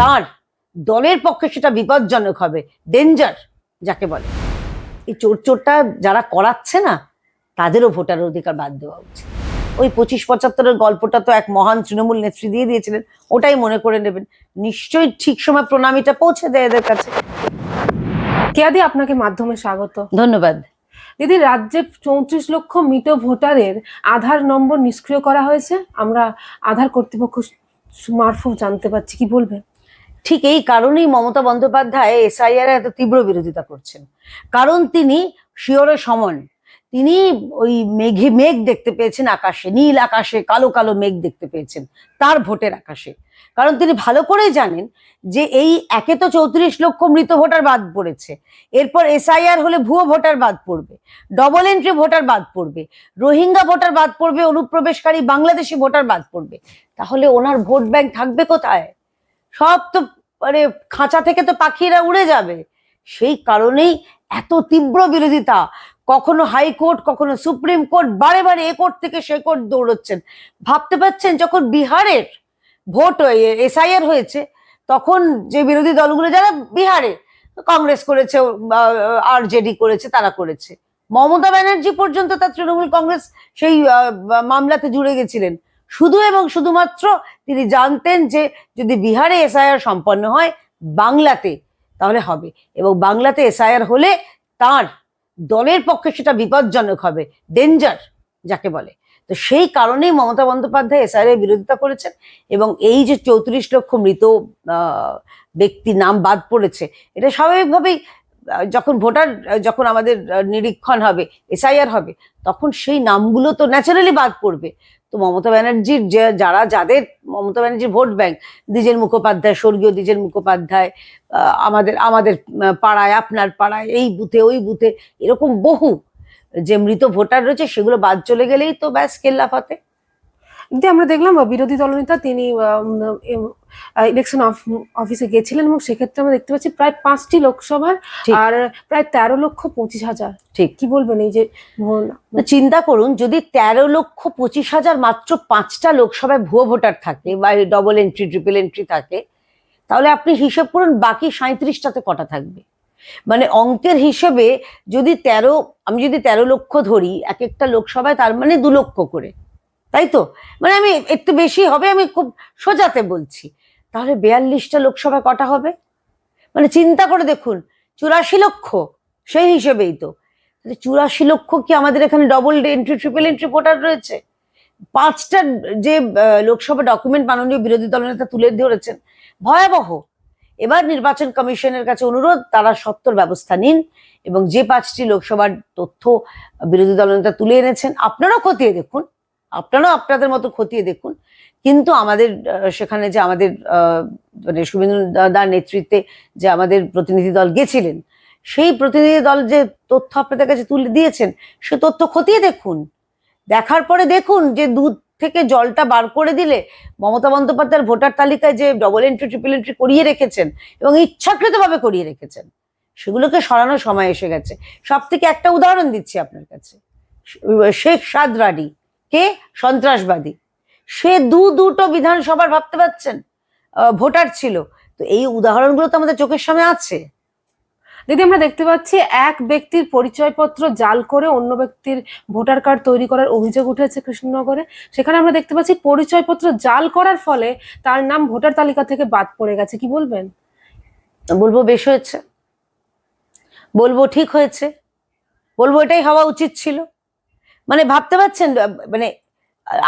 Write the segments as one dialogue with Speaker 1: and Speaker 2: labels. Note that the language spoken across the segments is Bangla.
Speaker 1: তার দলের পক্ষে সেটা বিপজ্জনক হবে ডেঞ্জার যাকে বলে। এই চোর চোরটা যারা করাচ্ছে না তাদেরও ভোটার অধিকার বাদ দেওয়া উচিত। ওই পঁচিশ পঁচাত্তরের গল্পটা তো এক মহান তৃণমূল নেত্রী দিয়ে দিয়েছিলেন ওটাই মনে করে নেবেন। নিশ্চয়ই ঠিক সময় প্রণামীটা পৌঁছে দেয় এদের কাছে।
Speaker 2: কেয়াদি আপনাকে মাধ্যমে স্বাগত।
Speaker 1: ধন্যবাদ।
Speaker 2: দিদি রাজ্যে চৌত্রিশ লক্ষ মৃত ভোটারের আধার নম্বর নিষ্ক্রিয় করা হয়েছে। আমরা আধার কর্তৃপক্ষ মারফত জানতে পারছি কি বলবেন?
Speaker 1: ঠিক এই কারণেই মমতা বন্দ্যোপাধ্যায় এসআইআর এত তীব্র বিরোধিতা করছেন। কারণ তিনি শিওরে সমন। তিনি ওই মেঘে মেঘ দেখতে পেয়েছেন আকাশে, নীল আকাশে, কালো কালো মেঘ দেখতে পেয়েছেন তার ভোটের আকাশে। কারণ তিনি ভালো করেই জানেন যে এই একে তো চৌত্রিশ লক্ষ মৃত ভোটার বাদ পড়েছে। এরপর এসআইআর হলে ভুয়ো ভোটার বাদ পড়বে ডবল এন্ট্রি ভোটার বাদ পড়বে, রোহিঙ্গা ভোটার বাদ পড়বে, অনুপ্রবেশকারী বাংলাদেশি ভোটার বাদ পড়বে। তাহলে ওনার ভোট ব্যাংক থাকবে কোথায়? সব তো মানে খাঁচা থেকে তো পাখিরা উড়ে যাবে। সেই কারণেই এত তীব্র বিরোধিতা। কখনো হাইকোর্ট কখনো সুপ্রিম কোর্ট, বারে বারে এ কোর্ট থেকে সে কোর্ট দৌড়চ্ছেন। ভাবতে পারছেন যখন বিহারের ভোট এসআইআর হয়েছে, তখন যে বিরোধী দলগুলো যারা বিহারে, কংগ্রেস করেছে আর জেডি করেছে, তারা করেছে। মমতা ব্যানার্জি পর্যন্ত তার তৃণমূল কংগ্রেস সেই মামলাতে জুড়ে গেছিলেন। শুধু এবং শুধুমাত্র তিনি জানতেন যে যদি বিহারে এসআইআর সম্পন্ন হয় বাংলাতে, তাহলে হবে। এবং বাংলাতে এসআইআর হলে তার দলের পক্ষে সেটা বিপজ্জনক হবে ডেঞ্জার যাকে বলে। তো সেই কারণেই মমতা বন্দ্যোপাধ্যায় এসআইআর এর বিরোধিতা করেছেন এবং এই যে চৌত্রিশ লক্ষ মৃত ব্যক্তি নাম বাদ পড়েছে, এটা স্বাভাবিকভাবেই যখন ভোটার যখন আমাদের নিরীক্ষণ হবে, এসআইআর হবে, তখন সেই নামগুলো তো ন্যাচারালি বাদ পড়বে। তো মমতা ব্যানার্জির যারা যাদের মমতা ব্যানার্জির ভোট ব্যাংক দ্বিজেন মুখোপাধ্যায়, স্বর্গীয় দ্বিজেন মুখোপাধ্যায় আমাদের আমাদের পাড়ায়, আপনার পাড়ায়, এই বুথে, ওই বুথে, এরকম বহু যে মৃত ভোটার রয়েছে, সেগুলো বাদ চলে গেলেই তো ব্যাস কেল্লা
Speaker 2: দিদি আমরা দেখলাম বিরোধী দলনেতা তিনি ইলেকশন অফিসে গেছিলেন এবং সেক্ষেত্রে আমরা দেখতে পাচ্ছি প্রায় পাঁচটি লোকসভার আর প্রায় তেরো লক্ষ পঁচিশ হাজার।
Speaker 1: ঠিক।
Speaker 2: কি বলবেন এই যে
Speaker 1: চিন্তা করুন যদি তেরো লক্ষ পঁচিশ হাজার মাত্র পাঁচটা লোকসভায় ভুয়ো ভোটার থাকে বা ডবল এন্ট্রি ট্রিপল এন্ট্রি থাকে তাহলে আপনি হিসেব করুন বাকি সাঁত্রিশটাতে কটা থাকবে। মানে অঙ্কের হিসেবে যদি তেরো আমি যদি তেরো লক্ষ ধরি এক একটা লোকসভায় তার মানে দু লক্ষ করে। তাই তো? মানে আমি একটু বেশি হবে, আমি খুব সোজাতে বলছি। তাহলে বিয়াল্লিশটা লোকসভা কটা হবে? মানে চিন্তা করে দেখুন, চুরাশি লক্ষ, সেই হিসেবেই তো। চুরাশি লক্ষ কি আমাদের এখানে double entry triple entry voter রয়েছে? পাঁচটা যে লোকসভা ডকুমেন্ট মাননীয় বিরোধী দলনেতা তুলে ধরেছেন, ভয়াবহ। এবার নির্বাচন কমিশনের কাছে অনুরোধ, তারা সত্তর ব্যবস্থা নিন এবং যে পাঁচটি লোকসভার তথ্য বিরোধী দলনেতা তুলে এনেছেন, আপনারাও খতিয়ে দেখুন। আপনারাও আপনাদের মতো খতিয়ে দেখুন। কিন্তু আমাদের সেখানে যে আমাদের মানে শুভেন্দু দাদার নেতৃত্বে যে আমাদের প্রতিনিধি দল গেছিলেন, সেই প্রতিনিধি দল যে তথ্য আপনাদের কাছে তুলে দিয়েছেন, সে তথ্য খতিয়ে দেখুন। দেখার পরে দেখুন যে দুধ থেকে জলটা বার করে দিলে মমতা বন্দ্যোপাধ্যায়ের ভোটার তালিকায় যে ডবল এন্ট্রি ট্রিপল এন্ট্রি করিয়ে রেখেছেন এবং ইচ্ছাকৃতভাবে করিয়ে রেখেছেন, সেগুলোকে সরানোর সময় এসে গেছে। সব থেকে একটা উদাহরণ দিচ্ছি আপনার কাছে। শেখ সাদ রাডি কে? সন্ত্রাসবাদী। সে দু দুটো বিধানসভার ভাবতে পারছেন? ভোটার ছিল। তো এই উদাহরণগুলো তো আমাদের চোখের সামনে আছে।
Speaker 2: দিদি আমরা দেখতে পাচ্ছি এক ব্যক্তির পরিচয়পত্র জাল করে অন্য ব্যক্তির ভোটার কার্ড তৈরি করার অভিযোগ উঠেছে কৃষ্ণনগরে। সেখানে আমরা দেখতে পাচ্ছি পরিচয়পত্র জাল করার ফলে তার নাম ভোটার তালিকা থেকে বাদ পড়ে গেছে। কি বলবেন?
Speaker 1: বলব বেশ হয়েছে। বলব ঠিক হয়েছে। বলব এটাই হওয়া উচিত ছিল। মানে ভাবতে পারছেন মানে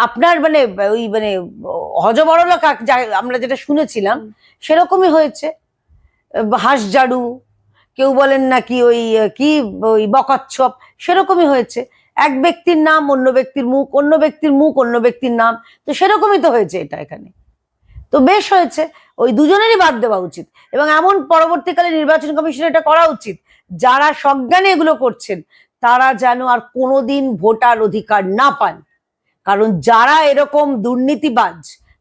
Speaker 1: আপনার মানে ওই মানে হজবরলা কাক আমরা যেটা শুনেছিলাম সেরকমই হয়েছে। হাঁস জাড়ু কেউ বলেন নাকি ওই কি ওই বকচ্ছপ সেরকমই হয়েছে। এক ব্যক্তির নাম অন্য ব্যক্তির মুখ অন্য ব্যক্তির মুখ অন্য ব্যক্তির নাম তো সেরকমই তো হয়েছে এটা এখানে। তো বেশ হয়েছে ওই দুজনেরই বাদ দেওয়া উচিত। এবং এমন পরবর্তীকালে নির্বাচন কমিশন এটা করা উচিত যারা সজ্ঞানে এগুলো করছেন তারা যেন আর কোনোদিন ভোটার অধিকার না পান। কারণ যারা এরকম দুর্নীতিবাজ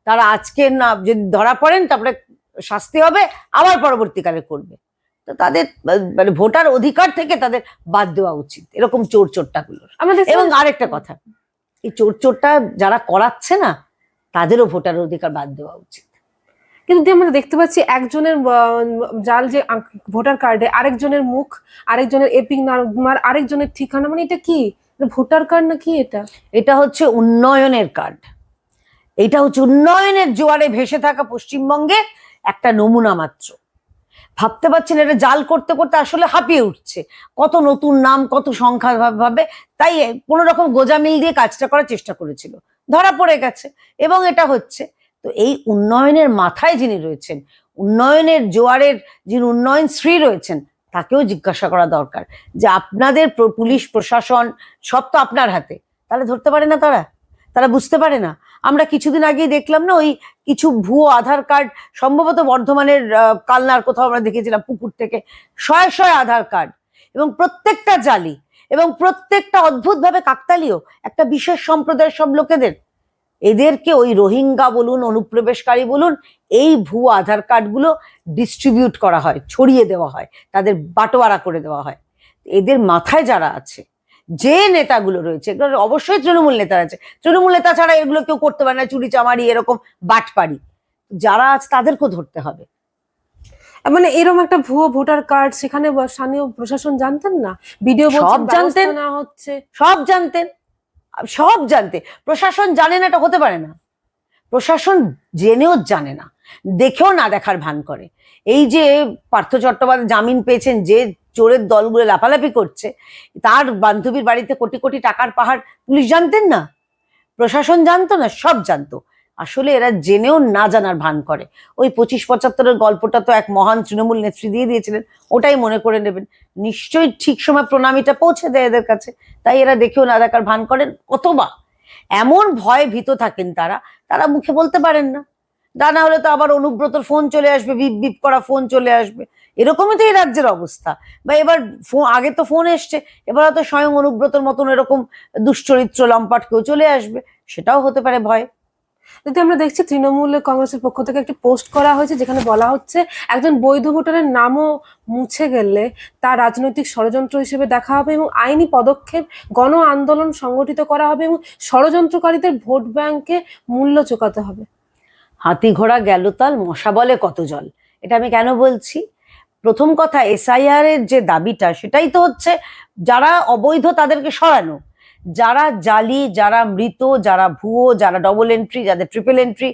Speaker 1: তারা আজকে না যদি ধরা পড়েন তারপরে শাস্তি হবে আবার পরবর্তীকালে করবে। তো তাদের মানে ভোটার অধিকার থেকে তাদের বাদ দেওয়া উচিত এরকম চোর চোরটাগুলোর এবং আরেকটা কথা এই চোর চোরটা যারা করাচ্ছে না তাদেরও ভোটার অধিকার বাদ দেওয়া উচিত।
Speaker 2: কিন্তু আমরা দেখতে পাচ্ছি একজনের জাল যে ভোটার কার্ডে আরেকজনের মুখ, আরেকজনের এপিক নাম্বার, আরেকজনের ঠিকানা মানে এটা কি? ভোটার কার্ড না কি এটা?
Speaker 1: এটা হচ্ছে উন্নয়নের কার্ড। এটা হচ্ছে উন্নয়নের জোয়ারে ভেসে থাকা পশ্চিমবঙ্গে একটা নমুনা মাত্র। ভাবতে পারছেন এটা জাল করতে করতে আসলে হাঁপিয়ে উঠছে। কত নতুন নাম, কত সংখ্যা ভাবে, তাই কোনো রকম গোজামিল দিয়ে কাজটা করার চেষ্টা করেছিল। ধরা পড়ে গেছে। এবং এটা হচ্ছে তো এই উন্নয়নের মাথায় যিনি রয়েছেন, উন্নয়নের জোয়ারের যিনি উন্নয়ন শ্রী রয়েছেন, তাকেও জিজ্ঞাসা করা দরকার যে আপনাদের পুলিশ প্রশাসন সব তো আপনার হাতে, তাহলে ধরতে পারে না তারা? তারা বুঝতে পারে না। আমরা কিছুদিন আগেই দেখলাম না ওই কিছু ভুয়ো আধার কার্ড, সম্ভবত বর্ধমানের কালনার কোথাও আমরা দেখেছিলাম পুকুর থেকে, শয়ে শয়ে আধার কার্ড এবং প্রত্যেকটা জালি এবং প্রত্যেকটা অদ্ভুতভাবে কাকতালীয়, একটা বিশেষ সম্প্রদায়ের সব লোকেদের এদেরকে ওই রোহিঙ্গা বলুন অনুপ্রবেশকারী বলুন এই ভুয়ো আধার কার্ডগুলো ডিস্ট্রিবিউট করা হয় ছড়িয়ে দেওয়া হয় তাদের বাটোয়ারা করে দেওয়া হয়। এদের মাথায় যারা আছে যে নেতাগুলো রয়েছে এগুলো অবশ্যই তৃণমূল নেতা আছে। তৃণমূল নেতা ছাড়া এগুলো কেউ করতে পারে না চুরি চামারি এরকম বাটপাড়ি যারা আছে তাদেরকেও ধরতে হবে।
Speaker 2: মানে এরকম একটা ভুয়ো ভোটার কার্ড সেখানে স্থানীয় প্রশাসন জানতেন না? ভিডিও
Speaker 1: সব জানতেন।
Speaker 2: না হচ্ছে।
Speaker 1: সব জানতেন। সব জানতে। প্রশাসন জানে না এটা হতে পারে না। প্রশাসন জেনেও জানে না। দেখেও না দেখার ভান করে। এই যে পার্থ চট্টোপাধ্যায় জামিন পেয়েছেন, যে চোরের দলগুলো লাফালাফি করছে, তার বান্ধবীর বাড়িতে কোটি কোটি টাকার পাহাড়, পুলিশ জানতেন না? প্রশাসন জানতো না? সব জানতো। আসলে এরা জেনেও না জানার ভান করে। ওই পঁচিশ পঁচাত্তরের গল্পটা তো এক মহান তৃণমূল নেত্রী দিয়ে দিয়েছিলেন, ওটাই মনে করে নেবেন। নিশ্চয়ই ঠিক সময় প্রণামীটা পৌঁছে দেয় এদের কাছে, তাই এরা দেখেও না দেখার ভান করেন অথবা এমন ভয়ে ভীত থাকেন তারা তারা মুখে বলতে পারেন না। তা না হলে তো আবার অনুব্রতর ফোন চলে আসবে, বিপ বিপ করা ফোন চলে আসবে। এরকমই তো এই রাজ্যের অবস্থা। বা এবার ফোন আগে তো ফোন এসছে, এবার হয়তো স্বয়ং অনুব্রতর মতন এরকম দুশ্চরিত্র লম্পাট কেউ চলে আসবে, সেটাও হতে পারে ভয়।
Speaker 2: যদি আমরা দেখছি তৃণমূল কংগ্রেসের পক্ষ থেকে একটি পোস্ট করা হয়েছে যেখানে বলা হচ্ছে একজন বৈধ ভোটারের নামও মুছে গেলে তা রাজনৈতিক ষড়যন্ত্র হিসেবে দেখা হবে এবং আইনি পদক্ষেপ, গণ আন্দোলন সংগঠিত করা হবে এবং ষড়যন্ত্রকারীদের ভোট ব্যাংকে মূল্য চোকাতে হবে।
Speaker 1: হাতি ঘোড়া গেল তাল, মশা বলে কত জল? এটা আমি কেন বলছি? প্রথম কথা, এসআইআর এর যে দাবিটা, সেটাই তো হচ্ছে যারা অবৈধ তাদেরকে সরানো। যারা জালি, যারা মৃত, যারা ভুয়ো, যারা ডবল এন্ট্রি যাদের ট্রিপল এন্ট্রি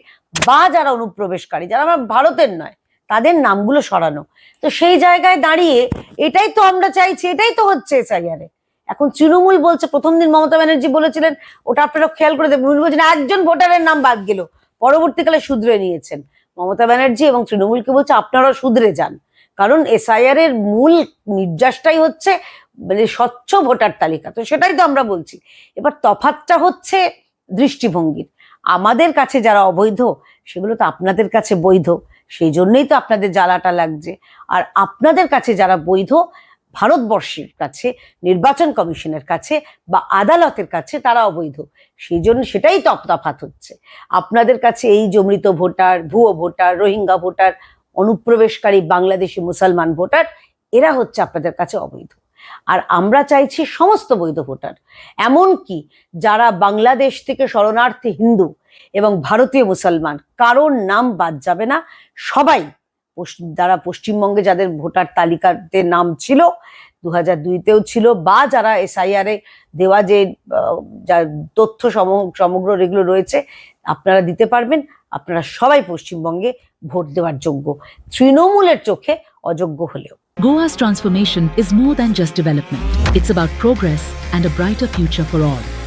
Speaker 1: বা যারা অনুপ্রবেশকারী, যারা আমার ভারতের নয়, তাদের নামগুলো সরানো। তো সেই জায়গায় দাঁড়িয়ে এটাই তো আমরা চাইছি, এটাই তো হচ্ছে এসআইআর এখন তৃণমূল বলছে, প্রথম দিন মমতা ব্যানার্জি বলেছিলেন, ওটা আপনারা খেয়াল করে দেখবেন বলছেন, একজন ভোটারের নাম বাদ গেল, পরবর্তীকালে শুধরে নিয়েছেন। মমতা ব্যানার্জি এবং তৃণমূলকে বলছে আপনারা শুধরে যান। কারণ এসআইআর এর মূল নির্যাসটাই হচ্ছে মানে স্বচ্ছ ভোটার তালিকা। তো সেটাই তো আমরা বলছি। এবার তফাতটা হচ্ছে দৃষ্টিভঙ্গির। আমাদের কাছে যারা অবৈধ, সেগুলো তো আপনাদের কাছে বৈধ, সেই জন্যই তো আপনাদের জ্বালাটা লাগছে। আর আপনাদের কাছে যারা বৈধ, ভারতবর্ষের কাছে, নির্বাচন কমিশনের কাছে বা আদালতের কাছে তারা অবৈধ। সেই জন্য সেটাই তফাত হচ্ছে। আপনাদের কাছে এই জমৃত ভোটার, ভুয়ো ভোটার, রোহিঙ্গা ভোটার, অনুপ্রবেশকারী বাংলাদেশি মুসলমান ভোটার, এরা হচ্ছে আপনাদের কাছে অবৈধ। আর আমরা চাইছি সমস্ত বৈধ ভোটার। এমনকি যারা বাংলাদেশ থেকে শরণার্থী হিন্দু এবং ভারতীয় মুসলমান, কারোর নাম বাদ যাবে না। সবাই যারা পশ্চিমবঙ্গে যাদের ভোটার তালিকাতে নাম ছিল দু হাজার দুইতেও ছিল, বা যারা এসআইআর দেওয়া যে তথ্য সম- সমগ্র এগুলো রয়েছে, আপনারা দিতে পারবেন। আপনারা সবাই পশ্চিমবঙ্গে ভোট দেওয়ার যোগ্য। তৃণমূলের চোখে অযোগ্য হলেও।
Speaker 3: Goa's transformation is more than just development. It's about progress and a brighter future for all.